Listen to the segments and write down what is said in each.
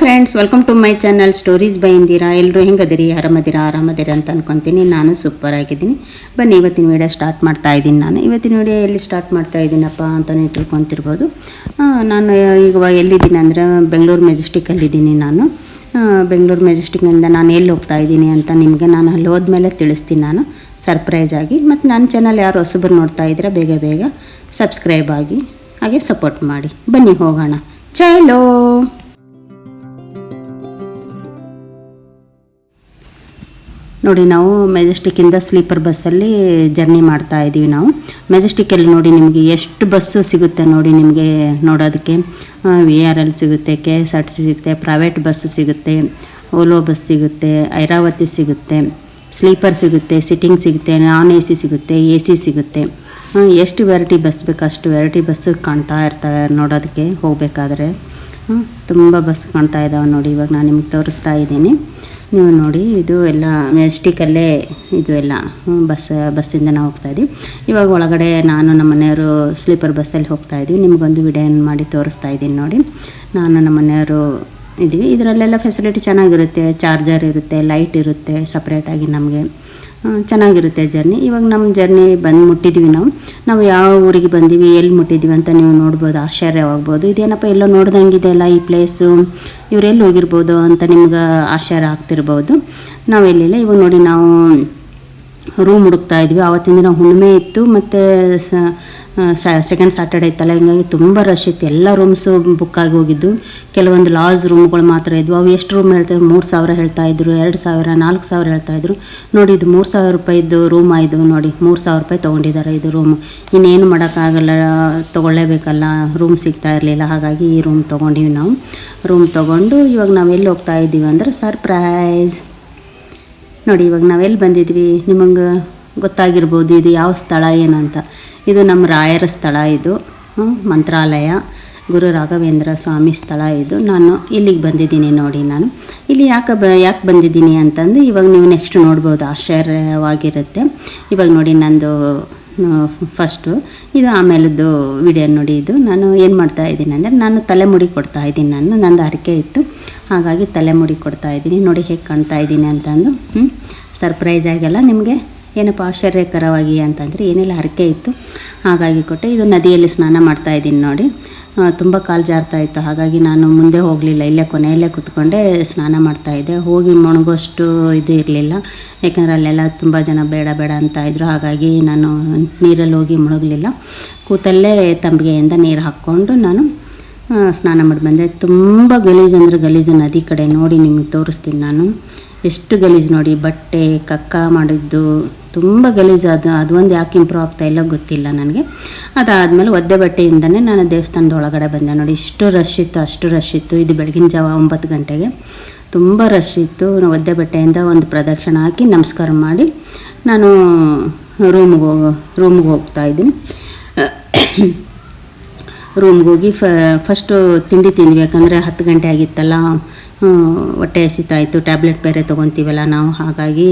Friends welcome to my channel stories by Indira ಎಲ್ಲರೂ ಹೆಂಗದಿರಿ? ಆರಾಮದಿರಾ? ಆರಾಮದಿರ ಅಂತ ಅನ್ಕೊತೀನಿ ನಾನು ಸೂಪರ್ ಆಗಿದ್ದೀನಿ. ಬನ್ನಿ, ಇವತ್ತಿನ ವಿಡಿಯೋ ಸ್ಟಾರ್ಟ್ ಮಾಡ್ತಾ ಇದ್ದೀನಿ ನಾನು. ಇವತ್ತಿನ ವಿಡಿಯೋ ಎಲ್ಲಿ ಸ್ಟಾರ್ಟ್ ಮಾಡ್ತಾ ಇದ್ದೀನಪ್ಪ ಅಂತಲೇ ತಿಳ್ಕೊತಿರ್ಬೋದು. ನಾನು ಈಗ ಎಲ್ಲಿದ್ದೀನಿ ಅಂದರೆ ಬೆಂಗಳೂರು ಮೆಜೆಸ್ಟಿಕಲ್ಲಿದ್ದೀನಿ ನಾನು. ಬೆಂಗಳೂರು ಮೆಜೆಸ್ಟಿಕ್ನಿಂದ ನಾನು ಎಲ್ಲಿ ಹೋಗ್ತಾ ಇದ್ದೀನಿ ಅಂತ ನಿಮಗೆ ನಾನು ಅಲ್ಲಿ ಹೋದ್ಮೇಲೆ ತಿಳಿಸ್ತೀನಿ ನಾನು. ಸರ್ಪ್ರೈಸ್ ಆಗಿ. ಮತ್ತು ನನ್ನ ಚಾನಲ್ ಯಾರು ಹೊಸಬರು ನೋಡ್ತಾ ಇದ್ದೀರಾ, ಬೇಗ ಬೇಗ ಸಬ್ಸ್ಕ್ರೈಬ್ ಆಗಿ, ಹಾಗೆ ಸಪೋರ್ಟ್ ಮಾಡಿ. ಬನ್ನಿ, ಹೋಗೋಣ. ಚಲೋ! ನೋಡಿ ನಾವು ಮೆಜೆಸ್ಟಿಕ್ಕಿಂದ ಸ್ಲೀಪರ್ ಬಸ್ಸಲ್ಲಿ ಜರ್ನಿ ಮಾಡ್ತಾ ಇದ್ದೀವಿ ನಾವು. ಮೆಜೆಸ್ಟಿಕ್ಕಲ್ಲಿ ನೋಡಿ ನಿಮಗೆ ಎಷ್ಟು ಬಸ್ಸು ಸಿಗುತ್ತೆ ನೋಡಿ ನಿಮಗೆ ನೋಡೋದಕ್ಕೆ. ವಿ ಆರ್ ಎಲ್ ಸಿಗುತ್ತೆ K S R T C ಸಿಗುತ್ತೆ ಪ್ರೈವೇಟ್ ಬಸ್ಸು ಸಿಗುತ್ತೆ ಓಲೋ ಬಸ್ ಸಿಗುತ್ತೆ ಐರಾವತಿ ಸಿಗುತ್ತೆ ಸ್ಲೀಪರ್ ಸಿಗುತ್ತೆ ಸಿಟ್ಟಿಂಗ್ ಸಿಗುತ್ತೆ ನಾನ್ ಎ ಸಿ ಸಿಗುತ್ತೆ ಎ ಸಿ ಸಿಗುತ್ತೆ. ಎಷ್ಟು ವೆರೈಟಿ ಬಸ್ ಬೇಕು ಅಷ್ಟು ವೆರೈಟಿ ಬಸ್ಸು ಕಾಣ್ತಾ ಇರ್ತವೆ ನೋಡೋದಕ್ಕೆ ಹೋಗಬೇಕಾದ್ರೆ. ತುಂಬ ಬಸ್ ಕಾಣ್ತಾ ಇದ್ದಾವೆ ನೋಡಿ ಇವಾಗ ನಾನು ನಿಮಗೆ ತೋರಿಸ್ತಾ ಇದ್ದೀನಿ. ನೀವು ನೋಡಿ, ಇದು ಎಲ್ಲ ಮೆಸ್ಟಿಕಲ್ಲೇ ಇದು ಎಲ್ಲ ಬಸ್, ಬಸ್ಸಿಂದ ನಾವು ಹೋಗ್ತಾ ಇದ್ದೀವಿ. ಇವಾಗ ಒಳಗಡೆ ನಾನು ನಮ್ಮ ಮನೆಯವರು ಸ್ಲೀಪರ್ ಬಸ್ಸಲ್ಲಿ ಹೋಗ್ತಾ ಇದ್ದೀವಿ. ನಿಮಗೊಂದು ವಿಡಿಯೋ ಮಾಡಿ ತೋರಿಸ್ತಾ ಇದ್ದೀನಿ ನೋಡಿ. ನಾನು ನಮ್ಮ ಮನೆಯವರು ಇದ್ದೀವಿ. ಇದರಲ್ಲೆಲ್ಲ ಫೆಸಿಲಿಟಿ ಚೆನ್ನಾಗಿರುತ್ತೆ. ಚಾರ್ಜರ್ ಇರುತ್ತೆ ಲೈಟ್ ಇರುತ್ತೆ ಸಪ್ರೇಟಾಗಿ ನಮಗೆ. ಚೆನ್ನಾಗಿರುತ್ತೆ ಜರ್ನಿ ಇವಾಗ ನಮ್ಮ ಜರ್ನಿ ಬಂದು ಮುಟ್ಟಿದ್ವಿ ನಾವು. ನಾವು ಯಾವ ಊರಿಗೆ ಬಂದೀವಿ, ಎಲ್ಲಿ ಮುಟ್ಟಿದ್ದೀವಿ ಅಂತ ನೀವು ನೋಡ್ಬೋದು, ಆಶ್ಚರ್ಯವಾಗ್ಬೋದು. ಇದೇನಪ್ಪ ಎಲ್ಲೋ ನೋಡ್ದಂಗಿದೆ ಅಲ್ಲ ಈ ಪ್ಲೇಸು ಇವರೆಲ್ಲಿ ಹೋಗಿರ್ಬೋದು ಅಂತ ನಿಮ್ಗೆ ಆಶ್ಚರ್ಯ ಆಗ್ತಿರ್ಬೋದು. ನಾವೆಲ್ಲಿಲ್ಲ ಇವಾಗ ನೋಡಿ ನಾವು ರೂಮ್ ಹುಡುಕ್ತಾ ಇದ್ವಿ ಆವತ್ತಿನ ದಿನ ಹುಣ್ಣಿಮೆ ಇತ್ತು. ಮತ್ತು ಸೆಕೆಂಡ್ ಸ್ಯಾಟರ್ಡೆ ಇತ್ತಲ್ಲ ಹಿಂಗಾಗಿ ತುಂಬ ರಶ್ ಇತ್ತು. ಎಲ್ಲ ರೂಮ್ಸು ಬುಕ್ ಆಗಿ ಹೋಗಿದ್ದು. ಕೆಲವೊಂದು ಲಾಜ್ ರೂಮ್ಗಳು ಮಾತ್ರ ಇದ್ವು. ಅವು ಎಷ್ಟು ರೂಮ್ ಹೇಳ್ತಾರೆ ಮೂರು ಸಾವಿರ ಹೇಳ್ತಾ ಇದ್ರು, ಎರಡು ಸಾವಿರ, ನಾಲ್ಕು ಸಾವಿರ ಹೇಳ್ತಾ ಇದ್ರು. ನೋಡಿ, ಇದು ಮೂರು ಸಾವಿರ ರೂಪಾಯಿದ್ದು ರೂಮ್ ಆಯಿತು ನೋಡಿ. ಮೂರು ಸಾವಿರ ರೂಪಾಯಿ ತೊಗೊಂಡಿದ್ದಾರೆ ಇದು ರೂಮ್ ಇನ್ನೇನು ಮಾಡೋಕ್ಕಾಗಲ್ಲ, ತೊಗೊಳ್ಳೇಬೇಕಲ್ಲ. ರೂಮ್ ಸಿಗ್ತಾ ಇರಲಿಲ್ಲ. ಹಾಗಾಗಿ ಈ ರೂಮ್ ತೊಗೊಂಡಿವಿ ನಾವು. ರೂಮ್ ತೊಗೊಂಡು ಇವಾಗ ನಾವು ಎಲ್ಲಿ ಹೋಗ್ತಾ ಇದ್ದೀವಿ ಅಂದರೆ ಸರ್ಪ್ರೈಸ್ ನೋಡಿ, ಇವಾಗ ನಾವೆಲ್ಲಿ ಬಂದಿದ್ವಿ? ನಿಮಗೆ ಗೊತ್ತಾಗಿರ್ಬೋದು, ಇದು ಯಾವ ಸ್ಥಳ ಏನು ಅಂತ. ಇದು ನಮ್ಮ ರಾಯರ ಸ್ಥಳ ಇದು ಮಂತ್ರಾಲಯ, ಗುರು ರಾಘವೇಂದ್ರ ಸ್ವಾಮಿ ಸ್ಥಳ ಇದು. ನಾನು ಇಲ್ಲಿಗೆ ಬಂದಿದ್ದೀನಿ ನೋಡಿ ನಾನು. ಇಲ್ಲಿ ಯಾಕೆ ಬ, ಯಾಕೆ ಬಂದಿದ್ದೀನಿ ಅಂತಂದು ಇವಾಗ ನೀವು ನೆಕ್ಸ್ಟ್ ನೋಡ್ಬೋದು, ಆಶ್ಚರ್ಯವಾಗಿರುತ್ತೆ. ಇವಾಗ ನೋಡಿ ನಂದು ಫಸ್ಟು ಇದು ಆಮೇಲದ್ದು ವಿಡಿಯೋ ನೋಡಿ ಇದು. ನಾನು ಏನು ಮಾಡ್ತಾ ಇದ್ದೀನಿ ಅಂದರೆ ನಾನು ತಲೆಮುಡಿ ಕೊಡ್ತಾ ಇದ್ದೀನಿ ನಾನು, ನಂದು ಅರಿಕೆ ಇತ್ತು. ಹಾಗಾಗಿ ತಲೆಮುಡಿ ಕೊಡ್ತಾ ಇದ್ದೀನಿ. ನೋಡಿ ಹೇಗೆ ಕಾಣ್ತಾ ಇದ್ದೀನಿ ಅಂತಂದು ಸರ್ಪ್ರೈಸ್ ಆಗಲ್ಲ ನಿಮಗೆ. ಏನಪ್ಪ ಆಶ್ಚರ್ಯಕರವಾಗಿ ಅಂತಂದರೆ ಏನೆಲ್ಲ ಹರಕೆ ಇತ್ತು. ಹಾಗಾಗಿ ಕೊಟ್ಟೆ, ಇದು ನದಿಯಲ್ಲಿ ಸ್ನಾನ ಮಾಡ್ತಾ ಇದ್ದೀನಿ ನೋಡಿ. ತುಂಬ ಕಾಲು ಜಾರ್ತಾ ಇತ್ತು. ಹಾಗಾಗಿ ನಾನು ಮುಂದೆ ಹೋಗಲಿಲ್ಲ. ಇಲ್ಲೇ ಕೊನೆಯಲ್ಲೇ ಕೂತ್ಕೊಂಡೆ ಸ್ನಾನ ಮಾಡ್ತಾ ಇದ್ದೆ. ಹೋಗಿ ಮುಳುಗೋಷ್ಟು ಇದು ಇರಲಿಲ್ಲ. ಯಾಕಂದರೆ ಅಲ್ಲೆಲ್ಲ ತುಂಬ ಜನ ಬೇಡ ಬೇಡ ಅಂತ ಇದ್ದರು ಹಾಗಾಗಿ ನಾನು ನೀರಲ್ಲಿ ಹೋಗಿ ಮುಳುಗಲಿಲ್ಲ. ಕೂತಲ್ಲೇ ತಂಬಿಗೆಯಿಂದ ನೀರು ಹಾಕ್ಕೊಂಡು ನಾನು ಸ್ನಾನ ಮಾಡಿ ಬಂದೆ. ತುಂಬ ಗಲೀಜು ಅಂದರೆ ಗಲೀಜು ನದಿ ಕಡೆ ನೋಡಿ ನಿಮಗೆ ತೋರಿಸ್ತೀನಿ ನಾನು. ಎಷ್ಟು ಗಲೀಜು ನೋಡಿ, ಬಟ್ಟೆ, ಕಕ್ಕ ಮಾಡಿದ್ದು, ತುಂಬ ಗಲೀಜು. ಅದು, ಅದೊಂದು ಯಾಕೆ ಇಂಪ್ರೂವ್ ಆಗ್ತಾ ಇಲ್ಲ ಗೊತ್ತಿಲ್ಲ ನನಗೆ. ಅದಾದಮೇಲೆ ಒದ್ದೆ ಬಟ್ಟೆಯಿಂದನೇ ನಾನು ದೇವಸ್ಥಾನದ ಒಳಗಡೆ ಬಂದೆ. ನೋಡಿ, ಇಷ್ಟು ರಶ್ ಇತ್ತು, ಅಷ್ಟು ರಶ್ ಇತ್ತು. ಇದು ಬೆಳಗಿನ ಜಾವ ಒಂಬತ್ತು ಗಂಟೆಗೆ. ತುಂಬ ರಶ್ ಇತ್ತು. ಒದ್ದೆ ಬಟ್ಟೆಯಿಂದ ಒಂದು ಪ್ರದಕ್ಷಿಣೆ ಹಾಕಿ ನಮಸ್ಕಾರ ಮಾಡಿ ನಾನು ರೂಮ್ಗೆ ಹೋಗೋ ರೂಮ್ಗೆ ಹೋಗ್ತಾ ಇದ್ದೀನಿ. ರೂಮ್ಗೆ ಹೋಗಿ ಫಸ್ಟು ತಿಂಡಿ ತಿಂದ್ವಿ. ಯಾಕಂದರೆ ಹತ್ತು ಗಂಟೆ ಆಗಿತ್ತಲ್ಲ. ಹೊಟ್ಟೆ ಹಸಿತಾಯಿತು, ಟ್ಯಾಬ್ಲೆಟ್ ಬೇರೆ ತೊಗೊತೀವಲ್ಲ ನಾವು, ಹಾಗಾಗಿ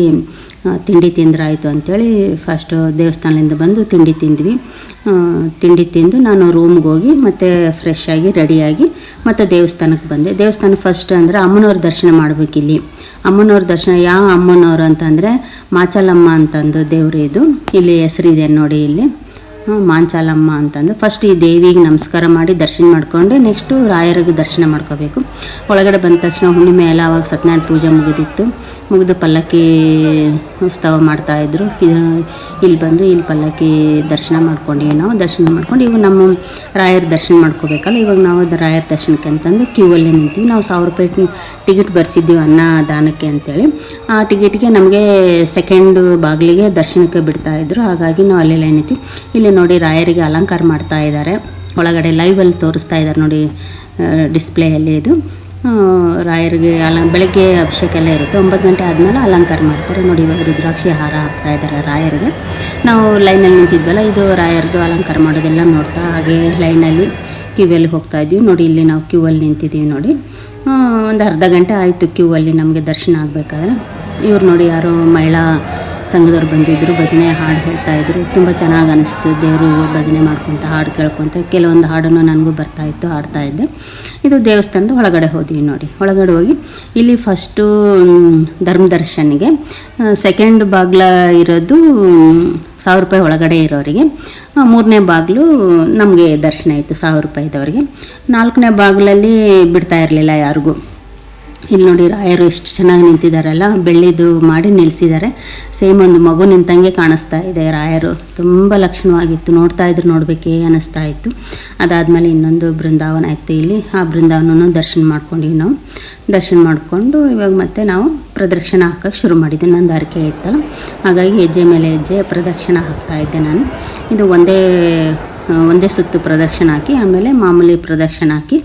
ತಿಂಡಿ ತಿಂದ್ರಾಯಿತು ಅಂಥೇಳಿ ಫಸ್ಟು ದೇವಸ್ಥಾನದಿಂದ ಬಂದು ತಿಂಡಿ ತಿಂದ್ವಿ. ತಿಂಡಿ ತಿಂದು ನಾನು ರೂಮ್ಗೆ ಹೋಗಿ ಮತ್ತೆ ಫ್ರೆಶ್ ಆಗಿ ರೆಡಿಯಾಗಿ ಮತ್ತು ದೇವಸ್ಥಾನಕ್ಕೆ ಬಂದೆ. ದೇವಸ್ಥಾನ ಫಸ್ಟ್ ಅಂದರೆ ಅಮ್ಮನವ್ರ ದರ್ಶನ ಮಾಡಬೇಕಿಲ್ಲಿ ಅಮ್ಮನವ್ರ ದರ್ಶನ, ಯಾವ ಅಮ್ಮನವರು ಅಂತಂದರೆ ಮಾಚಲಮ್ಮ ಅಂತಂದು ದೇವರು ಇದು ಇಲ್ಲಿ ಹೆಸರಿದೆ ನೋಡಿ ಇಲ್ಲಿ. ಮಾಂಚಾಲಮ್ಮ ಅಂತಂದು. ಫಸ್ಟ್ ಈ ದೇವಿಗೆ ನಮಸ್ಕಾರ ಮಾಡಿ ದರ್ಶನ ಮಾಡಿಕೊಂಡು ನೆಕ್ಸ್ಟು ರಾಯರಿಗೆ ದರ್ಶನ ಮಾಡ್ಕೋಬೇಕು. ಒಳಗಡೆ ಬಂದ ತಕ್ಷಣ ಹುಣ್ಣಿಮೆ ಎಲ್ಲ ಅವಾಗ ಸತ್ಯನಾರಾಯಣ ಪೂಜೆ ಮುಗಿದಿತ್ತು. ಮುಗಿದು ಪಲ್ಲಕ್ಕಿ ಉತ್ಸವ ಮಾಡ್ತಾಯಿದ್ರು ಇದು ಇಲ್ಲಿ ಬಂದು ಇಲ್ಲಿ ಪಲ್ಲಕ್ಕಿ ದರ್ಶನ ಮಾಡ್ಕೊಂಡು, ನಾವು ದರ್ಶನ ಮಾಡ್ಕೊಂಡು ಇವಾಗ ನಮ್ಮ ರಾಯರ ದರ್ಶನ ಮಾಡ್ಕೋಬೇಕಲ್ಲ. ಇವಾಗ ನಾವು ರಾಯರ ದರ್ಶನಕ್ಕೆ ಅಂತಂದು ಕ್ಯೂವಲ್ಲಿ ನಿಂತೀವಿ. ನಾವು ಸಾವಿರ ರೂಪಾಯಿ ಟಿಕೆಟ್ ಬರ್ಸಿದ್ದೀವಿ ಅನ್ನದಾನಕ್ಕೆ ಅಂತೇಳಿ. ಆ ಟಿಕೆಟ್ಗೆ ನಮಗೆ ಸೆಕೆಂಡ್ ಬಾಗಿಲಿಗೆ ದರ್ಶನಕ್ಕೆ ಬಿಡ್ತಾ ಇದ್ರು. ಹಾಗಾಗಿ ನಾವು ಅಲ್ಲೆಲ್ಲ ನಿಂತೀವಿ ಇಲ್ಲಿ ನೋಡಿ ರಾಯರಿಗೆ ಅಲಂಕಾರ ಮಾಡ್ತಾ ಇದ್ದಾರೆ. ಒಳಗಡೆ ಲೈವಲ್ಲಿ ತೋರಿಸ್ತಾ ಇದ್ದಾರೆ ನೋಡಿ ಡಿಸ್ಪ್ಲೇಯಲ್ಲಿ ಇದು. ರಾಯರಿಗೆ ಅಲ, ಬೆಳಗ್ಗೆ ಅಭಿಷೇಕ ಎಲ್ಲ ಇರುತ್ತೆ. ಒಂಬತ್ತು ಗಂಟೆ ಆದಮೇಲೆ ಅಲಂಕಾರ ಮಾಡ್ತಾರೆ. ನೋಡಿ, ಇವಾಗ ರುದ್ರಾಕ್ಷಿ ಹಾರ ಹಾಕ್ತಾ ಇದ್ದಾರೆ ರಾಯರಿಗೆ. ನಾವು ಲೈನಲ್ಲಿ ನಿಂತಿದ್ವಲ್ಲ, ಇದು ರಾಯರದು ಅಲಂಕಾರ ಮಾಡೋದೆಲ್ಲ ನೋಡ್ತಾ, ಹಾಗೆ ಲೈನಲ್ಲಿ ಕ್ಯೂವಲ್ಲಿ ಹೋಗ್ತಾ ಇದ್ವಿ ನೋಡಿ, ಇಲ್ಲಿ ನಾವು ಕ್ಯೂವಲ್ಲಿ ನಿಂತಿದ್ದೀವಿ ನೋಡಿ. ಒಂದು ಅರ್ಧ ಗಂಟೆ ಆಯಿತು ಕ್ಯೂವಲ್ಲಿ ನಮಗೆ ದರ್ಶನ ಆಗಬೇಕಾದ್ರೆ. ಇವ್ರು ನೋಡಿ, ಯಾರೋ ಮಹಿಳಾ ಸಂಘದವ್ರು ಬಂದಿದ್ದರು ಭಜನೆ ಹಾಡು ಹೇಳ್ತಾ ಇದ್ರು. ತುಂಬ ಚೆನ್ನಾಗಿ ಅನಿಸ್ತು. ದೇವರು ಭಜನೆ ಮಾಡ್ಕೊತ ಹಾಡು ಕೇಳ್ಕೊತ ಕೆಲವೊಂದು ಹಾಡನ್ನು ನನಗೂ ಬರ್ತಾ ಇತ್ತು, ಹಾಡ್ತಾ ಇದ್ದೆ. ಇದು ದೇವಸ್ಥಾನದ ಒಳಗಡೆ ಹೋದ್ವಿ ನೋಡಿ. ಒಳಗಡೆ ಹೋಗಿ ಇಲ್ಲಿ ಫಸ್ಟು ಧರ್ಮ ದರ್ಶನಿಗೆ ಸೆಕೆಂಡ್ ಬಾಗ್ಲ ಇರೋದು ಸಾವಿರ ರೂಪಾಯಿ ಒಳಗಡೆ ಇರೋರಿಗೆ. ಮೂರನೇ ಬಾಗಿಲು ನಮಗೆ ದರ್ಶನ ಇತ್ತು ಸಾವಿರ ರೂಪಾಯಿದವರಿಗೆ. ನಾಲ್ಕನೇ ಬಾಗಿಲಲ್ಲಿ ಬಿಡ್ತಾ ಇರಲಿಲ್ಲ ಯಾರಿಗೂ. ಇಲ್ಲಿ ನೋಡಿ ರಾಯರು ಎಷ್ಟು ಚೆನ್ನಾಗಿ ನಿಂತಿದ್ದಾರಲ್ಲ ಬೆಳ್ಳಿದು ಮಾಡಿ ನಿಲ್ಲಿಸಿದ್ದಾರೆ ಸೇಮ್ ಒಂದು ಮಗು ನಿಂತಂಗೆ ಕಾಣಿಸ್ತಾ ಇದೆ. ರಾಯರು ತುಂಬ ಲಕ್ಷಣವಾಗಿತ್ತು. ನೋಡ್ತಾ ಇದ್ರು, ನೋಡಬೇಕೇ ಅನ್ನಿಸ್ತಾ ಇತ್ತು. ಅದಾದಮೇಲೆ ಇನ್ನೊಂದು ಬೃಂದಾವನ ಇತ್ತು ಇಲ್ಲಿ. ಆ ಬೃಂದಾವನೂ ದರ್ಶನ ಮಾಡ್ಕೊಂಡ್ವಿ ನಾವು. ದರ್ಶನ ಮಾಡಿಕೊಂಡು ಇವಾಗ ಮತ್ತೆ ನಾವು ಪ್ರದಕ್ಷಿಣ ಹಾಕೋಕ್ಕೆ ಶುರು ಮಾಡಿದ್ದೆ ನಂದು ಹರಕೆ ಇತ್ತಲ್ಲ. ಹಾಗಾಗಿ ಹೆಜ್ಜೆ ಮೇಲೆ ಹೆಜ್ಜೆ ಪ್ರದಕ್ಷಿಣ ಹಾಕ್ತಾ ಇದ್ದೆ ನಾನು. ಇದು ಒಂದೇ ಒಂದೇ ಸುತ್ತು ಪ್ರದಕ್ಷಿಣೆ ಹಾಕಿ, ಆಮೇಲೆ ಮಾಮೂಲಿ ಪ್ರದಕ್ಷಿಣೆ ಹಾಕಿ,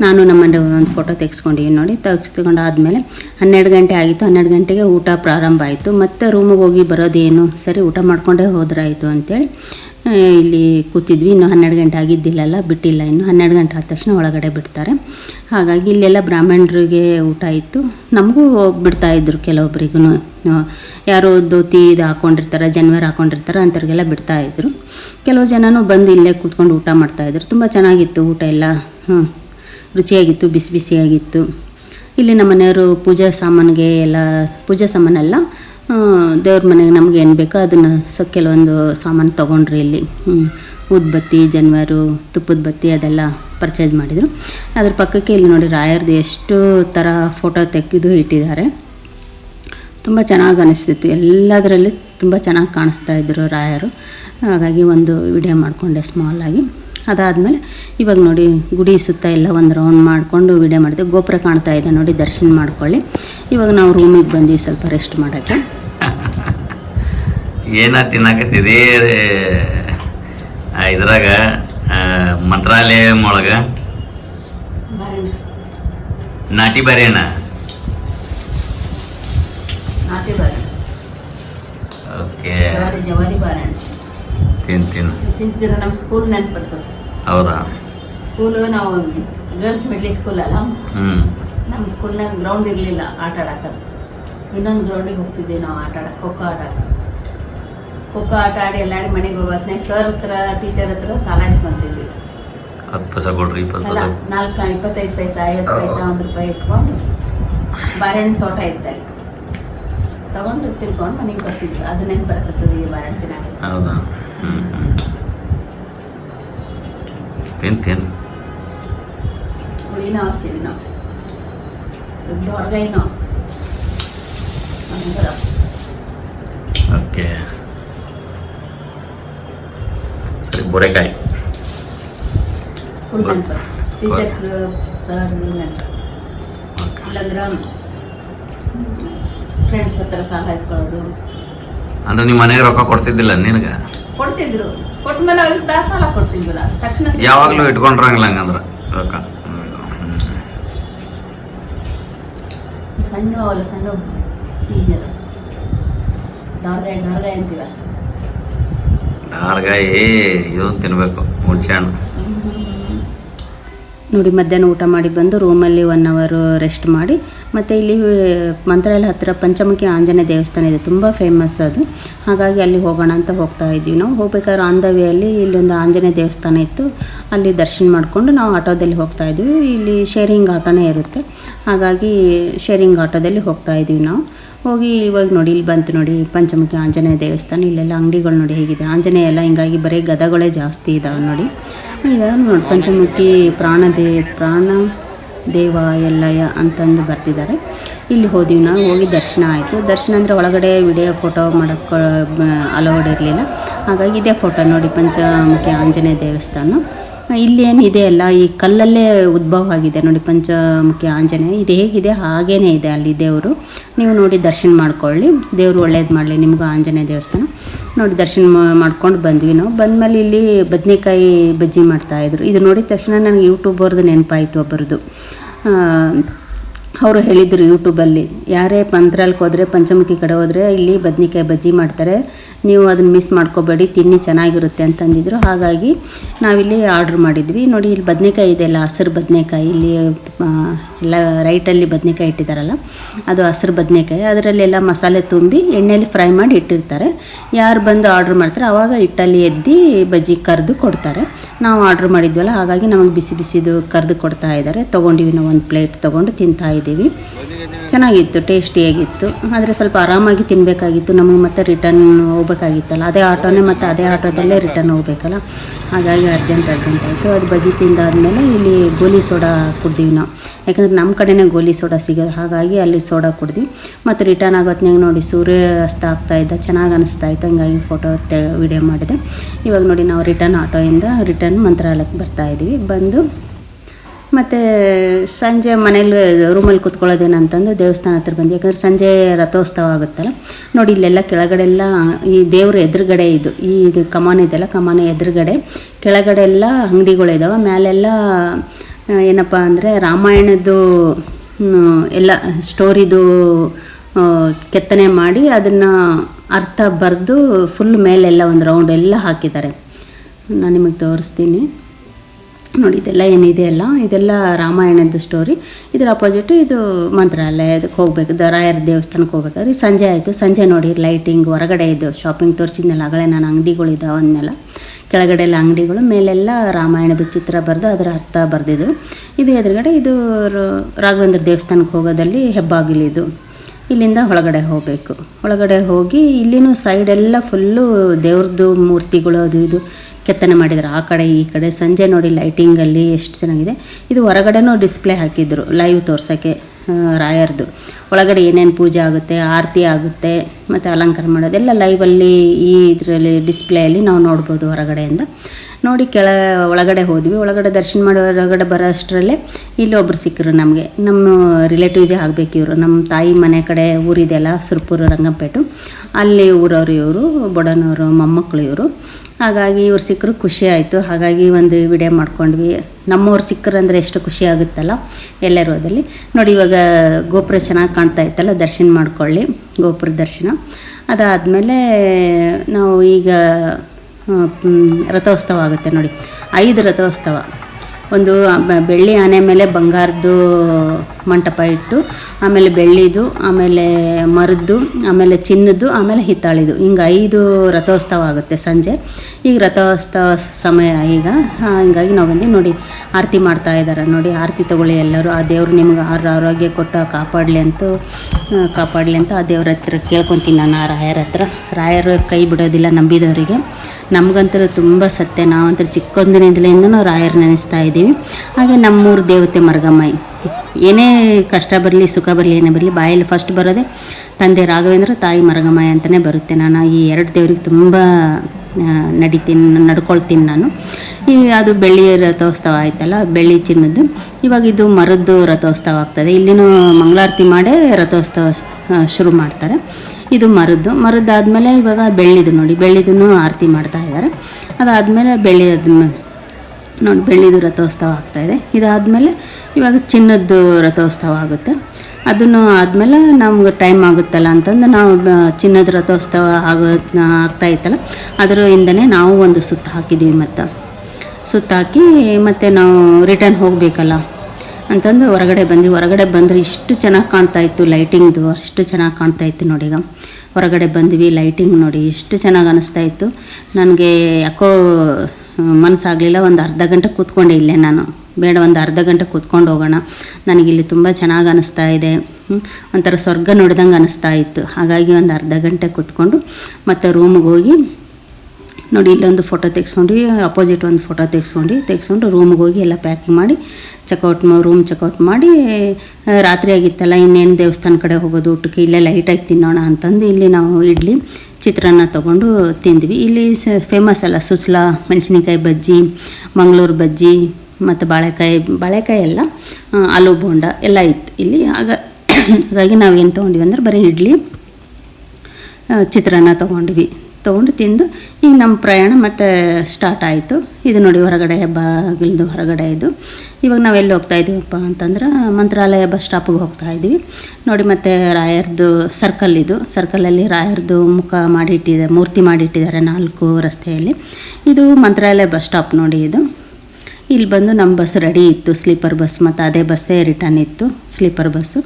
ನಾನು ನಮ್ಮ ಒಂದು ಫೋಟೋ ತೆಗೆಸ್ಕೊಂಡಿದ್ದೀನಿ ನೋಡಿ, ತೆಗೆಸ್ಕೊಂಡು ಆದಮೇಲೆ ಹನ್ನೆರಡು ಗಂಟೆ ಆಗಿತ್ತು, ಹನ್ನೆರಡು ಗಂಟೆಗೆ ಊಟ ಪ್ರಾರಂಭ ಆಯಿತು. ಮತ್ತು ರೂಮಿಗೆ ಹೋಗಿ ಬರೋದೇನು? ಸರಿ, ಊಟ ಮಾಡಿಕೊಂಡೇ ಹೋದ್ರಾಯಿತು ಅಂಥೇಳಿ ಇಲ್ಲಿ ಕೂತಿದ್ವಿ, ಇನ್ನು ಹನ್ನೆರಡು ಗಂಟೆ ಆಗಿದ್ದಿಲ್ಲಲ್ಲ, ಬಿಟ್ಟಿಲ್ಲ. ಇನ್ನು ಹನ್ನೆರಡು ಗಂಟೆ ಆದ ತಕ್ಷಣ ಒಳಗಡೆ ಬಿಡ್ತಾರೆ. ಹಾಗಾಗಿ ಇಲ್ಲೆಲ್ಲ ಬ್ರಾಹ್ಮಣರಿಗೆ ಊಟ ಇತ್ತು. ನಮಗೂ ಬಿಡ್ತಾ ಇದ್ರು ಕೆಲವೊಬ್ಬರಿಗೂ ಯಾರೋ ಧೋತಿ ಇದು ಹಾಕ್ಕೊಂಡಿರ್ತಾರೆ ಜನ್ವರ್ ಹಾಕ್ಕೊಂಡಿರ್ತಾರೆ ಅಂಥವ್ರಿಗೆಲ್ಲ ಬಿಡ್ತಾ ಇದ್ರು. ಕೆಲವು ಜನನೂ ಬಂದು ಇಲ್ಲೇ ಕೂತ್ಕೊಂಡು ಊಟ ಮಾಡ್ತಾಯಿದ್ರು ತುಂಬ ಚೆನ್ನಾಗಿತ್ತು ಊಟ ಎಲ್ಲ. ರುಚಿಯಾಗಿತ್ತು, ಬಿಸಿ ಬಿಸಿಯಾಗಿತ್ತು. ಇಲ್ಲಿ ನಮ್ಮ ಮನೆಯವರು ಪೂಜಾ ಸಾಮಾನಿಗೆ ಎಲ್ಲ, ಪೂಜಾ ಸಾಮಾನೆಲ್ಲ ದೇವ್ರ ಮನೆಗೆ ನಮ್ಗೆ ಏನು ಬೇಕೋ ಅದನ್ನು ಸೊ, ಕೆಲವೊಂದು ಸಾಮಾನು ತೊಗೊಂಡ್ರಿ ಇಲ್ಲಿ. ಊದ್ಬತ್ತಿ ಜನ್ವಾರು, ತುಪ್ಪದ ಬತ್ತಿ ಅದೆಲ್ಲ ಪರ್ಚೇಸ್ ಮಾಡಿದರು. ಅದ್ರ ಪಕ್ಕಕ್ಕೆ ಇಲ್ಲಿ ನೋಡಿ ರಾಯರ್ದು ಎಷ್ಟು ಥರ ಫೋಟೋ ತೆಗೆದು ಇಟ್ಟಿದ್ದಾರೆ. ತುಂಬ ಚೆನ್ನಾಗಿ ಅನಿಸ್ತಿತ್ತು. ಎಲ್ಲದರಲ್ಲಿ ತುಂಬ ಚೆನ್ನಾಗಿ ಕಾಣಿಸ್ತಾ ಇದ್ದರು ರಾಯರು. ಹಾಗಾಗಿ ಒಂದು ವಿಡಿಯೋ ಮಾಡಿಕೊಂಡೆ ಸ್ಮಾಲಾಗಿ ಅದಾದಮೇಲೆ ಇವಾಗ ನೋಡಿ ಗುಡಿ ಸುತ್ತ ಎಲ್ಲ ಒಂದು ರೌಂಡ್ ಮಾಡಿಕೊಂಡು ವಿಡಿಯೋ ಮಾಡಿದೆ ಗೋಪುರ ಕಾಣ್ತಾ ಇದೆ ನೋಡಿ, ದರ್ಶನ ಮಾಡ್ಕೊಳ್ಳಿ. ಇವಾಗ ನಾವು ರೂಮಿಗೆ ಬಂದ್ವಿ ಸ್ವಲ್ಪ ರೆಸ್ಟ್ ಮಾಡೋಕ್ಕೆ. ಏನ ತಿನ್ನಕತ್ತಿದಿ? ಇದ್ರಾಗ ಮಂತ್ರಾಲಯ ಒಳಗ ನಾಟಿ ಬಾಳೆ ಓಕೆ. ತಿನ್ ತಿನ್. ತಿಂತಿದ್ರೆ ನಮ್ಮ ಸ್ಕೂಲ್ ನೆನಪು ಬರ್ತದೆ ಹೌದಾ? ಸ್ಕೂಲು ನಾವು ಗರ್ಲ್ಸ್ ಮಿಡ್ಲಿ ಸ್ಕೂಲ್ ಅಲ್ಲ? ನಮ್ಮ ಸ್ಕೂಲ್ನಾಗ ಗ್ರೌಂಡ್ ಇರಲಿಲ್ಲ ಆಟ ಆಡಕ್ಕೆ. ಇನ್ನೊಂದು ಗ್ರೌಂಡಿಗೆ ಹೋಗ್ತಿದ್ವಿ ನಾವು ಆಟ ಆಡಕ್ಕೆ ಖೋಖೋ ಆಟ ಖೋಖೋ ಆಟ ಆಡಿ ಎಲ್ಲ ಆಡಿ ಮನೆಗೆ ಹೋಗೋತ್ನಾಗ ಸರ್ ಹತ್ರ ಟೀಚರ್ ಹತ್ರ ಸಾಲ ಇಸ್ಕೊಂತಿದ್ವಿ ಹತ್ತು ಪೈಸೆ ಕೊಡ್ರಿ ಇಪ್ಪತ್ತು ಅಲ್ಲ ಪೈಸೆ ನಾಲ್ಕು ಇಪ್ಪತ್ತೈದು ಪೈಸೆ ಐವತ್ತು ಪೈಸೆ ಒಂದು ರೂಪಾಯಿ ಇಸ್ಕೊಂಡು ಬಾಳೆಹಣ್ಣು ತೋಟ ಇದ್ದಲ್ಲಿ. ತಗೊಂಡು ತಿಳ್ಕೊಂಡು ಮನೆಗೆ ಬರ್ತಿದ್ವಿ ಅದು ನೆನ್ಪು ಬರ್ತದೆ ಈ ಬಾಳೆಹಣ್ಣು ತಿನ್ನಕ್ಕೆ? ಹೌದಾ? ಹ್ಮ್ ನಾವು ತಿನ್ ತಿನ್. ಹುಳಿನೋ ಹೊರಗೈನೋ ಓಕೆ. ಇಸ್ಕೊಳ್ಳೋದು. ಅಂದ್ರೆ ನಿಮ್ಮ ಮನೆಗೆ ರೊಕ್ಕ ಕೊಡ್ತಿದ್ದಿಲ್ಲ ನಿನಗೆ? ಕೊಡ್ತಿದ್ರು. ಕೊಟ್ಮೇಲೆ ಅವ್ರಿಗೆ ತಾ ಸಾಲ ಕೊಡ್ತಿದ್ವಲ್ಲ ತಕ್ಷಣ ಯಾವಾಗಲೂ ಇಟ್ಕೊಂಡ್ರಂಗಿಲ್ಲ ಹಂಗಂದ್ರೆ ರೊಕ್ಕ. ಸಣ್ಣ ಸಣ್ಣ ಸೀನಿಯರ್. ಡಾರ್ಗಾಯ್ ಡಾರ್ಗಾಯ್ ಅಂತೀವ. ನೋಡಿ, ಮಧ್ಯಾಹ್ನ ಊಟ ಮಾಡಿ ಬಂದು ರೂಮಲ್ಲಿ ಒನ್ ಅವರು ರೆಸ್ಟ್ ಮಾಡಿ, ಮತ್ತು ಇಲ್ಲಿ ಮಂತ್ರಾಲಯ ಹತ್ತಿರ ಪಂಚಮುಖಿ ಆಂಜನೇಯ ದೇವಸ್ಥಾನ ಇದೆ, ತುಂಬ ಫೇಮಸ್ ಅದು. ಹಾಗಾಗಿ ಅಲ್ಲಿ ಹೋಗೋಣ ಅಂತ ಹೋಗ್ತಾ ಇದ್ವಿ ನಾವು. ಹೋಗ್ಬೇಕಾದ್ರೆ ಆನ್ ದ ಇಲ್ಲೊಂದು ಆಂಜನೇಯ ದೇವಸ್ಥಾನ ಇತ್ತು. ಅಲ್ಲಿ ದರ್ಶನ ಮಾಡಿಕೊಂಡು ನಾವು ಆಟೋದಲ್ಲಿ ಹೋಗ್ತಾ ಇದ್ವಿ. ಇಲ್ಲಿ ಶೇರಿಂಗ್ ಆಟೋನೇ ಇರುತ್ತೆ. ಹಾಗಾಗಿ ಶೇರಿಂಗ್ ಆಟೋದಲ್ಲಿ ಹೋಗ್ತಾ ಇದ್ವಿ ನಾವು. ಹೋಗಿ ಇವಾಗ ನೋಡಿ, ಇಲ್ಲಿ ಬಂತು ನೋಡಿ, ಪಂಚಮುಖಿ ಆಂಜನೇಯ ದೇವಸ್ಥಾನ, ಇಲ್ಲೆಲ್ಲ ಅಂಗಡಿಗಳು ನೋಡಿ ಹೇಗಿದೆ. ಆಂಜನೇಯ ಎಲ್ಲ ಹಿಂಗಾಗಿ ಬರೀ ಗದಗಳೇ ಜಾಸ್ತಿ ಇದ್ದಾವೆ ನೋಡಿ. ಈಗ ನೋಡಿ, ಪಂಚಮುಖಿ ಪ್ರಾಣದೇ ಪ್ರಾಣ ಎಲ್ಲಯ ಅಂತಂದು ಬರ್ತಿದ್ದಾರೆ ಇಲ್ಲಿ ಹೋದ್ವಿ ನಾವು, ಹೋಗಿ ದರ್ಶನ ಆಯಿತು. ದರ್ಶನ ಅಂದರೆ ಒಳಗಡೆ ವಿಡಿಯೋ ಫೋಟೋ ಮಾಡೋಕ್ಕೆ ಅಲೌಡ್ ಇರಲಿಲ್ಲ. ಹಾಗಾಗಿ ಇದೇ ಫೋಟೋ ನೋಡಿ, ಪಂಚಮುಖಿ ಆಂಜನೇಯ ದೇವಸ್ಥಾನ. ಇಲ್ಲಿ ಏನಿದೆ ಅಲ್ಲ, ಈ ಕಲ್ಲಲ್ಲೇ ಉದ್ಭವ ಆಗಿದೆ. ನೋಡಿ, ಪಂಚಮುಖಿ ಆಂಜನೇಯ, ಇದು ಹೇಗಿದೆ? ಹಾಗೇನೇ ಇದೆ ಅಲ್ಲಿ ದೇವರು. ನೀವು ನೋಡಿ, ದರ್ಶನ ಮಾಡ್ಕೊಳ್ಳಿ. ದೇವರು ಒಳ್ಳೇದು ಮಾಡಲಿ, ನಿಮಗೂ ಆಂಜನೇಯ ದೇವಸ್ಥಾನ. ನೋಡಿ, ದರ್ಶನ ಮಾಡ್ಕೊಂಡು ಬಂದ್ವಿ ನಾವು. ಬಂದಮೇಲೆ ಇಲ್ಲಿ ಬದನೆಕಾಯಿ ಬಜ್ಜಿ ಮಾಡ್ತಾಯಿದ್ರು ಇದು ನೋಡಿದ ತಕ್ಷಣ ನನಗೆ ಯೂಟ್ಯೂಬರ್ದು ನೆನಪಾಯಿತು ಒಬ್ಬರದು ಅವರು ಹೇಳಿದರು ಯೂಟ್ಯೂಬಲ್ಲಿ ಯಾರೇ ಮಂತ್ರಾಲಕ್ಕೆ ಹೋದರೆ, ಪಂಚಮುಖಿ ಕಡೆ ಹೋದರೆ, ಇಲ್ಲಿ ಬದನೆಕಾಯಿ ಬಜ್ಜಿ ಮಾಡ್ತಾರೆ. ನೀವು ಅದನ್ನ ಮಿಸ್ ಮಾಡ್ಕೋಬೇಡಿ, ತಿನ್ನಿ ಚೆನ್ನಾಗಿರುತ್ತೆ ಅಂತಂದಿದ್ರು. ಹಾಗಾಗಿ ನಾವಿಲ್ಲಿ ಆರ್ಡ್ರ್ ಮಾಡಿದ್ವಿ. ನೋಡಿ, ಇಲ್ಲಿ ಬದನೆಕಾಯಿ ಇದೆಯಲ್ಲ ಹಸಿರು ಬದನೆಕಾಯಿ. ಇಲ್ಲಿ ಎಲ್ಲ ರೈಟಲ್ಲಿ ಬದನೆಕಾಯಿ ಇಟ್ಟಿದ್ದಾರಲ್ಲ ಅದು ಹಸಿರು ಬದನೆಕಾಯಿ. ಅದರಲ್ಲೆಲ್ಲ ಮಸಾಲೆ ತುಂಬಿ ಎಣ್ಣೆಯಲ್ಲಿ ಫ್ರೈ ಮಾಡಿ ಇಟ್ಟಿರ್ತಾರೆ. ಯಾರು ಬಂದು ಆರ್ಡ್ರ್ ಮಾಡ್ತಾರೆ ಆವಾಗ ಹಿಟ್ಟಲ್ಲಿ ಎದ್ದು ಬಜ್ಜಿ ಕರೆದು ಕೊಡ್ತಾರೆ. ನಾವು ಆರ್ಡ್ರ್ ಮಾಡಿದ್ವಲ್ಲ, ಹಾಗಾಗಿ ನಮಗೆ ಬಿಸಿ ಬಿಸಿದು ಕರೆದು ಕೊಡ್ತಾ ಇದ್ದಾರೆ ತೊಗೊಂಡಿವಿ ನಾವು ಒಂದು ಪ್ಲೇಟ್ ತೊಗೊಂಡು ತಿಂತಾ ಇದ್ದೀವಿ. ಚೆನ್ನಾಗಿತ್ತು ಟೇಸ್ಟಿಯಾಗಿತ್ತು ಆದರೆ ಸ್ವಲ್ಪ ಆರಾಮಾಗಿ ತಿನ್ನಬೇಕಾಗಿತ್ತು ನಮಗೆ ಮತ್ತೆ ರಿಟರ್ನ್ ಹೋಗ್ಬೇಕಾಗಿತ್ತಲ್ಲ, ಅದೇ ಆಟೋನೇ ಮತ್ತು ಅದೇ ಆಟೋದಲ್ಲೇ ರಿಟರ್ನ್ ಹೋಗ್ಬೇಕಲ್ಲ. ಹಾಗಾಗಿ ಅರ್ಜೆಂಟ್ ಅರ್ಜೆಂಟ್ ಆಯಿತು. ಅದು ಬಜಿ ತಿಂದಾದಮೇಲೆ ಇಲ್ಲಿ ಗೋಲಿ ಸೋಡಾ ಕುಡ್ದೀವಿ ನಾವು. ಯಾಕಂದ್ರೆ ನಮ್ಮ ಕಡೆನೇ ಗೋಲಿ ಸೋಡಾ ಸಿಗೋದು ಹಾಗಾಗಿ ಅಲ್ಲಿ ಸೋಡಾ ಕುಡ್ದು ಮತ್ತು ರಿಟರ್ನ್ ಆಗೋತ್ನಾಗ ನೋಡಿ ಸೂರ್ಯ ಆಗ್ತಾಯಿದ್ದ ಚೆನ್ನಾಗಿ ಅನಿಸ್ತಾ ಇತ್ತು. ಹಂಗಾಗಿ ಫೋಟೋ ತೆ ವಿಡಿಯೋ ಮಾಡಿದೆ. ಇವಾಗ ನೋಡಿ ನಾವು ರಿಟರ್ನ್ ಆಟೋಯಿಂದ ರಿಟರ್ನ್ ಮಂತ್ರಾಲಯಕ್ಕೆ ಬರ್ತಾ ಇದ್ದೀವಿ ಬಂದು ಮತ್ತು ಸಂಜೆ ಮನೇಲಿ ರೂಮಲ್ಲಿ ಕೂತ್ಕೊಳ್ಳೋದೇನಂತಂದು ದೇವಸ್ಥಾನ ಹತ್ರ ಬಂದು ಯಾಕಂದರೆ ಸಂಜೆ ರಥೋತ್ಸವ ಆಗುತ್ತಲ್ಲ, ನೋಡಿ ಇಲ್ಲೆಲ್ಲ ಕೆಳಗಡೆ ಎಲ್ಲ ಈ ದೇವ್ರ ಎದುರುಗಡೆ ಇದು, ಈ ಇದು ಕಮಾನ್ ಇದೆಲ್ಲ ಕಮಾನ ಎದುರುಗಡೆ ಕೆಳಗಡೆ ಎಲ್ಲ ಅಂಗಡಿಗಳಿದಾವೆ ಮೇಲೆಲ್ಲ ಏನಪ್ಪ ಅಂದರೆ ರಾಮಾಯಣದ್ದು ಎಲ್ಲ ಸ್ಟೋರಿದು ಕೆತ್ತನೆ ಮಾಡಿ ಅದನ್ನು ಅರ್ಥ ಬರೆದು ಫುಲ್ ಮೇಲೆಲ್ಲ ಒಂದು ರೌಂಡ್ ಎಲ್ಲ ಹಾಕಿದ್ದಾರೆ. ನಾನು ನಿಮಗೆ ತೋರಿಸ್ತೀನಿ. ನೋಡಿ, ಇದೆಲ್ಲ ಏನಿದೆ ಅಲ್ಲ, ಇದೆಲ್ಲ ರಾಮಾಯಣದ ಸ್ಟೋರಿ ಇದರ ಅಪೋಸಿಟ್ ಇದು ಮಂತ್ರಾಲಯದಕ್ಕೆ ಹೋಗ್ಬೇಕು. ರಾಯರ ದೇವಸ್ಥಾನಕ್ಕೆ ಹೋಗ್ಬೇಕಾದ್ರೆ ಸಂಜೆ ಆಯಿತು. ಸಂಜೆ ನೋಡಿ ಲೈಟಿಂಗ್ ಹೊರಗಡೆ ಇದು ಶಾಪಿಂಗ್ ತೋರಿಸಿದ್ನಲ್ಲ ಆಗಲೇ ನಾನು ಅಂಗಡಿಗಳು ಇದಾವೆ ಅವನ್ನೆಲ್ಲ. ಕೆಳಗಡೆ ಎಲ್ಲ ಅಂಗಡಿಗಳು, ಮೇಲೆಲ್ಲ ರಾಮಾಯಣದ ಚಿತ್ರ ಬರೆದು ಅದರ ಅರ್ಥ ಬರೆದಿದ್ದು. ಇದು ಎದುರುಗಡೆ ಇದು ರಾಘವೇಂದ್ರ ದೇವಸ್ಥಾನಕ್ಕೆ ಹೋಗೋದಲ್ಲಿ ಹೆಬ್ಬಾಗಿಲಿದು ಇಲ್ಲಿಂದ ಒಳಗಡೆ ಹೋಗಬೇಕು. ಒಳಗಡೆ ಹೋಗಿ ಇಲ್ಲಿನೂ ಸೈಡೆಲ್ಲ ಫುಲ್ಲು ದೇವ್ರದ್ದು ಮೂರ್ತಿಗಳು, ಅದು ಇದು. ಕೆತ್ತನೆ ಮಾಡಿದ್ರು. ಆ ಕಡೆ, ಈ ಕಡೆ. ಸಂಜೆ ನೋಡಿ ಲೈಟಿಂಗಲ್ಲಿ ಎಷ್ಟು ಚೆನ್ನಾಗಿದೆ. ಇದು ಹೊರಗಡೆನೂ ಡಿಸ್ಪ್ಲೇ ಹಾಕಿದ್ರು. ಲೈವ್ ತೋರ್ಸೋಕ್ಕೆ ರಾಯರ್ದು. ಒಳಗಡೆ ಏನೇನು ಪೂಜೆ ಆಗುತ್ತೆ, ಆರತಿ ಆಗುತ್ತೆ, ಮತ್ತು ಅಲಂಕಾರ ಮಾಡೋದೆಲ್ಲ ಲೈವಲ್ಲಿ ಈ ಇದರಲ್ಲಿ ಡಿಸ್ಪ್ಲೇಯಲ್ಲಿ ನಾವು ನೋಡ್ಬೋದು ಹೊರಗಡೆಯಿಂದ. ನೋಡಿ ಕೆಳ, ಒಳಗಡೆ ಹೋದ್ವಿ. ಒಳಗಡೆ ದರ್ಶನ ಮಾಡಿ ಹೊರಗಡೆ ಬರೋ ಅಷ್ಟರಲ್ಲೇ ಇಲ್ಲಿ ಒಬ್ರು ಸಿಕ್ಕರು ನಮಗೆ. ನಮ್ಮ ರಿಲೇಟಿವ್ಸೇ ಆಗಬೇಕು ಇವರು. ನಮ್ಮ ತಾಯಿ ಮನೆ ಕಡೆ ಊರಿದೆಯಲ್ಲ ಸುರ್ಪುರ ರಂಗಂಪೇಟು. ಅಲ್ಲಿ ಊರವರು ಇವರು ಬೊಡನವರು ಮೊಮ್ಮಕ್ಕಳು ಇವರು. ಹಾಗಾಗಿ ಇವ್ರು ಸಿಕ್ಕರು ಖುಷಿ ಆಯಿತು. ಹಾಗಾಗಿ ಒಂದು ವಿಡಿಯೋ ಮಾಡ್ಕೊಂಡ್ವಿ. ನಮ್ಮವ್ರು ಸಿಕ್ಕರು ಅಂದರೆ ಎಷ್ಟು ಖುಷಿ ಆಗುತ್ತಲ್ಲ ಎಲ್ಲರೋದಲ್ಲಿ ನೋಡಿ, ಇವಾಗ ಗೋಪುರ ಚೆನ್ನಾಗಿ ಕಾಣ್ತಾ ಇತ್ತಲ್ಲ, ದರ್ಶನ ಮಾಡ್ಕೊಳ್ಳಿ, ಗೋಪುರ ದರ್ಶನ. ಅದಾದಮೇಲೆ ನಾವು ಈಗ ರಥೋತ್ಸವ ಆಗುತ್ತೆ ನೋಡಿ. ಐದು ರಥೋತ್ಸವ. ಒಂದು ಬೆಳ್ಳಿ ಆನೆ ಮೇಲೆ ಬಂಗಾರದ್ದು ಮಂಟಪ ಇಟ್ಟು, ಆಮೇಲೆ ಬೆಳ್ಳಿದು, ಆಮೇಲೆ ಮರದ್ದು, ಆಮೇಲೆ ಚಿನ್ನದ್ದು, ಆಮೇಲೆ ಹಿತ್ತಾಳಿದು. ಹಿಂಗೆ ಐದು ರಥೋತ್ಸವ ಆಗುತ್ತೆ ಸಂಜೆ. ಈಗ ರಥೋತ್ಸವ ಸಮಯ ಈಗ. ಹೀಗಾಗಿ ನಾವು ಬಂದು ನೋಡಿ ಆರತಿ ಮಾಡ್ತಾ ಇದ್ದಾರೆ ನೋಡಿ ಆರತಿ ತಗೊಳ್ಳಿ ಎಲ್ಲರೂ. ಆ ದೇವ್ರು ನಿಮ್ಗೆ ಆರು ಆರೋಗ್ಯ ಕೊಟ್ಟು ಕಾಪಾಡಲಿ ಅಂತ ಕಾಪಾಡಲಿ ಅಂತ ಆ ದೇವ್ರ ಹತ್ರ ಕೇಳ್ಕೊತೀನಿ ನಾನು. ಆ ರಾಯರ ಹತ್ರ. ರಾಯರು ಕೈ ಬಿಡೋದಿಲ್ಲ ನಂಬಿದವರಿಗೆ. ನಮಗಂತೂ ತುಂಬ ಸತ್ಯ. ನಾವಂತೂ ಚಿಕ್ಕೊಂದಿನಿಂದಲೂ ರಾಯರು ನೆನೆಸ್ತಾ ಇದ್ದೀವಿ. ಹಾಗೆ ನಮ್ಮೂರು ದೇವತೆ ಮರಗಮ್ಮಾಯಿ ಏನೇ ಕಷ್ಟ ಬರಲಿ, ಸುಖ ಬರಲಿ, ಏನೇ ಬರಲಿ, ಬಾಯಲ್ಲಿ ಫಸ್ಟ್ ಬರೋದೇ ತಂದೆ ರಾಘವೇಂದ್ರ, ತಾಯಿ ಮರಗಮ್ಮಾಯಿ ಅಂತಲೇ ಬರುತ್ತೆ. ನಾನು ಈ ಎರಡು ದೇವ್ರಿಗೆ ತುಂಬ ನಡಿತೀನಿ, ನಡ್ಕೊಳ್ತೀನಿ ನಾನು. ಈ ಅದು ಬೆಳ್ಳಿ ರಥೋತ್ಸವ ಆಯ್ತಲ್ಲ, ಬೆಳ್ಳಿ ಚಿನ್ನದ್ದು. ಇವಾಗ ಇದು ಮರದ್ದು ರಥೋತ್ಸವ ಆಗ್ತದೆ. ಇಲ್ಲಿನೂ ಮಂಗಳಾರತಿ ಮಾಡೇ ರಥೋತ್ಸವ ಶುರು ಮಾಡ್ತಾರೆ. ಇದು ಮರದ್ದು. ಮರದ್ದಾದಮೇಲೆ ಇವಾಗ ಬೆಳ್ಳಿದು ನೋಡಿ ಬೆಳ್ಳಿದೂ ಆರತಿ ಮಾಡ್ತಾ ಇದ್ದಾರೆ. ಅದಾದಮೇಲೆ ಬೆಳ್ಳಿ ನೋಡಿ, ಬೆಳ್ಳಿದು ರಥೋತ್ಸವ ಆಗ್ತಾಯಿದೆ ಇದಾದಮೇಲೆ ಇವಾಗ ಚಿನ್ನದ್ದು ರಥೋತ್ಸವ ಆಗುತ್ತೆ. ಅದನ್ನು ಆದಮೇಲೆ ನಮ್ಗೆ ಟೈಮ್ ಆಗುತ್ತಲ್ಲ ಅಂತಂದು ನಾವು ಚಿನ್ನದ ರಥೋತ್ಸವ ಆಗೋ ಆಗ್ತಾ ಇತ್ತಲ್ಲ, ಅದರಿಂದನೇ ನಾವು ಒಂದು ಸುತ್ತ ಹಾಕಿದ್ದೀವಿ ಮತ್ತು. ಸುತ್ತಾಕಿ ಮತ್ತು ನಾವು ರಿಟರ್ನ್ ಹೋಗಬೇಕಲ್ಲ ಅಂತಂದು ಹೊರಗಡೆ ಬಂದ್ವಿ. ಹೊರಗಡೆ ಬಂದರೆ ಇಷ್ಟು ಚೆನ್ನಾಗಿ ಕಾಣ್ತಾ ಇತ್ತು ಲೈಟಿಂಗ್ದು ಅಷ್ಟು ಚೆನ್ನಾಗಿ ಕಾಣ್ತಾ ಇತ್ತು ನೋಡಿ ಈಗ. ಹೊರಗಡೆ ಬಂದ್ವಿ ಲೈಟಿಂಗ್ ನೋಡಿ ಎಷ್ಟು ಚೆನ್ನಾಗಿ ಅನಿಸ್ತಾ ಇತ್ತು. ನನಗೆ ಯಾಕೋ ಮನಸ್ಸಾಗಲಿಲ್ಲ ಒಂದು ಅರ್ಧ ಗಂಟೆ ಕೂತ್ಕೊಂಡೆ ಇಲ್ಲೇ ನಾನು. ಬೇಡ, ಒಂದು ಅರ್ಧ ಗಂಟೆ ಕೂತ್ಕೊಂಡು ಹೋಗೋಣ. ನನಗಿಲ್ಲಿ ತುಂಬ ಚೆನ್ನಾಗಿ ಅನಿಸ್ತಾ ಇದೆ. ಒಂಥರ ಸ್ವರ್ಗ ನೋಡಿದಂಗೆ ಅನಿಸ್ತಾ ಇತ್ತು. ಹಾಗಾಗಿ ಒಂದು ಅರ್ಧ ಗಂಟೆ ಕೂತ್ಕೊಂಡು ಮತ್ತು ರೂಮಿಗೆ ಹೋಗಿ, ನೋಡಿ ಇಲ್ಲೊಂದು ಫೋಟೋ ತೆಗೆಸ್ಕೊಂಡು ಅಪೋಸಿಟ್ ಒಂದು ಫೋಟೋ ತೆಗೆಸ್ಕೊಂಡು ತೆಗೆಸ್ಕೊಂಡು ರೂಮ್ಗೆ ಹೋಗಿ ಎಲ್ಲ ಪ್ಯಾಕಿಂಗ್ ಮಾಡಿ ಚೆಕ್ಔಟ್ ರೂಮ್ ಚೆಕ್ಔಟ್ ಮಾಡಿ ರಾತ್ರಿ ಆಗಿತ್ತಲ್ಲ, ಇನ್ನೇನು ದೇವಸ್ಥಾನ ಕಡೆ ಹೋಗೋದು, ಊಟಕ್ಕೆ ಇಲ್ಲೇ ಲೈಟಾಗಿ ತಿನ್ನೋಣ ಅಂತಂದು ಇಲ್ಲಿ ನಾವು ಇಡ್ಲಿ, ಚಿತ್ರಾನ್ನ ತೊಗೊಂಡು ತಿಂದ್ವಿ. ಇಲ್ಲಿ ಫೇಮಸ್ ಅಲ್ಲ ಸುಸ್ಲಾ, ಮೆಣಸಿನಕಾಯಿ ಬಜ್ಜಿ, ಮಂಗಳೂರು ಬಜ್ಜಿ ಮತ್ತು ಬಾಳೆಕಾಯಿ ಬಾಳೆಕಾಯಿ ಎಲ್ಲ ಆಲೂ ಬೋಂಡ ಎಲ್ಲ ಇತ್ತು ಇಲ್ಲಿ. ಆಗ, ಹಾಗಾಗಿ ನಾವೇನು ತೊಗೊಂಡ್ವಿ ಅಂದ್ರೆ ಬರೀ ಇಡ್ಲಿ ಚಿತ್ರಾನ್ನ ತೊಗೊಂಡ್ವಿ. ತೊಗೊಂಡು ತಿಂದು ಈಗ ನಮ್ಮ ಪ್ರಯಾಣ ಮತ್ತೆ ಸ್ಟಾರ್ಟ್ ಆಯಿತು. ಇದು ನೋಡಿ ಹೊರಗಡೆ ಬಾಗಿಲ್ದು ಹೊರಗಡೆ ಇದು. ಇವಾಗ ನಾವು ಎಲ್ಲಿ ಹೋಗ್ತಾ ಇದ್ದೀವಪ್ಪ ಅಂತಂದ್ರೆ ಮಂತ್ರಾಲಯ ಬಸ್ ಸ್ಟಾಪಿಗೆ ಹೋಗ್ತಾ ಇದ್ದೀವಿ ನೋಡಿ ಮತ್ತೆ ರಾಯರ್ದು ಸರ್ಕಲ್ ಇದು. ಸರ್ಕಲಲ್ಲಿ ರಾಯರ್ದು ಮುಖ ಮಾಡಿಟ್ಟಿದ್ದಾರೆ ಮೂರ್ತಿ ಮಾಡಿಟ್ಟಿದ್ದಾರೆ ನಾಲ್ಕು ರಸ್ತೆಯಲ್ಲಿ. ಇದು ಮಂತ್ರಾಲಯ ಬಸ್ ಸ್ಟಾಪ್ ನೋಡಿ ಇದು. ಇಲ್ಲಿ ಬಂದು ನಮ್ಮ ಬಸ್ ರೆಡಿ ಇತ್ತು. ಸ್ಲೀಪರ್ ಬಸ್ ಮತ್ತು ಅದೇ ಬಸ್ಸೇ ರಿಟರ್ನ್ ಇತ್ತು. ಸ್ಲೀಪರ್ ಬಸ್ಸು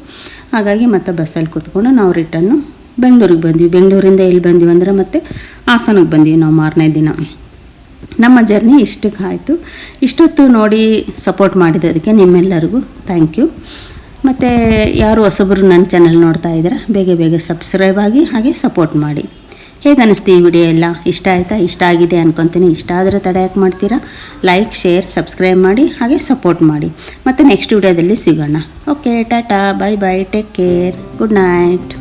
ಹಾಗಾಗಿ ಮತ್ತೆ ಬಸ್ಸಲ್ಲಿ ಕೂತ್ಕೊಂಡು ನಾವು ರಿಟರ್ನು ಬೆಂಗಳೂರಿಗೆ ಬಂದ್ವಿ. ಬೆಂಗಳೂರಿಂದ ಎಲ್ಲಿ ಬಂದ್ವಿ ಅಂದರೆ ಮತ್ತೆ ಹಾಸನಕ್ಕೆ ಬಂದ್ವಿ ನಾವು ಮಾರನೇ ದಿನ. ನಮ್ಮ ಜರ್ನಿ ಇಷ್ಟಕ್ಕೆ ಆಯಿತು. ಇಷ್ಟೊತ್ತು ನೋಡಿ ಸಪೋರ್ಟ್ ಮಾಡಿದ್ದಕ್ಕೆ ನಿಮ್ಮೆಲ್ಲರಿಗೂ ಥ್ಯಾಂಕ್ ಯು ಮತ್ತು ಯಾರು ಹೊಸಬ್ರು ನನ್ನ ಚಾನಲ್ ನೋಡ್ತಾ ಇದ್ದೀರಾ, ಬೇಗ ಬೇಗ ಸಬ್ಸ್ಕ್ರೈಬ್ ಆಗಿ ಹಾಗೆ ಸಪೋರ್ಟ್ ಮಾಡಿ. ಹೇಗೆ ಅನಿಸ್ತು ಈ ವಿಡಿಯೋ ಎಲ್ಲ? ಇಷ್ಟ ಆಯಿತಾ? ಇಷ್ಟ ಆಗಿದೆ ಅನ್ಕೊತೀನಿ. ಇಷ್ಟ ಆದರೆ ತಡೆ ಯಾಕೆ ಮಾಡ್ತೀರಾ? ಲೈಕ್ ಶೇರ್ ಸಬ್ಸ್ಕ್ರೈಬ್ ಮಾಡಿ, ಹಾಗೆ ಸಪೋರ್ಟ್ ಮಾಡಿ. ಮತ್ತು ನೆಕ್ಸ್ಟ್ ವಿಡಿಯೋದಲ್ಲಿ ಸಿಗೋಣ. Okay Tata. Bye bye take care good night